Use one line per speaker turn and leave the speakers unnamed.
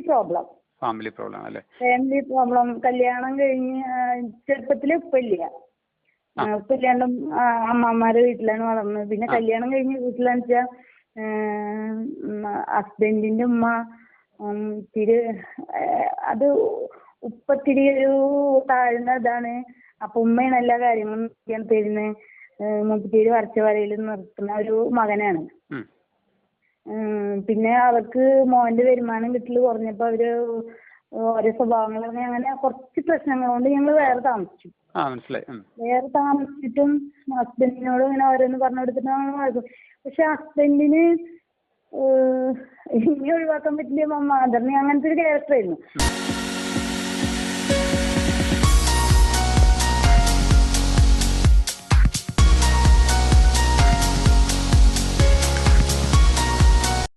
Problem
family problem അല്ലേ
family problem കല്യാണം കഴിഞ്ഞ് ചെറുപ്പത്തിൽ ഉപ്പില്ല. ഉപ്പില്ലാണ്ടും ആ, അമ്മമാരുടെ വീട്ടിലാണ് വളർന്നത്. പിന്നെ കല്യാണം കഴിഞ്ഞ് വീട്ടിലാന്ന് വെച്ചാൽ ഹസ്ബൻഡിന്റെ ഉമ്മ തിരി അത് ഉപ്പത്തിരി ഒരു താഴ്ന്ന ഇതാണ്. അപ്പൊ ഉമ്മയാണ് എല്ലാ കാര്യങ്ങളും തരുന്നത്. മുപ്പത്തിരി വരച്ച വരയിൽ നിർത്തുന്ന ഒരു മകനാണ്. പിന്നെ അവർക്ക് മോന്റെ വരുമാനം കിട്ടൽ കുറഞ്ഞപ്പോ അവർ ഓരോ സ്വഭാവങ്ങൾ അങ്ങനെ അങ്ങനെ കുറച്ച് പ്രശ്നങ്ങൾ കൊണ്ട് ഞങ്ങൾ വേറെ താമസിച്ചു. വേറെ താമസിച്ചിട്ടും ഹസ്ബൻഡിനോട് ഇങ്ങനെ ഓരോന്ന് പറഞ്ഞു കൊടുത്തിട്ട് പക്ഷെ ഹസ്ബൻഡിന് ഇനി ഒഴിവാക്കാൻ പറ്റില്ല മദറിന് അങ്ങനത്തെ ഒരു ക്യാരക്ടർ ആയിരുന്നു.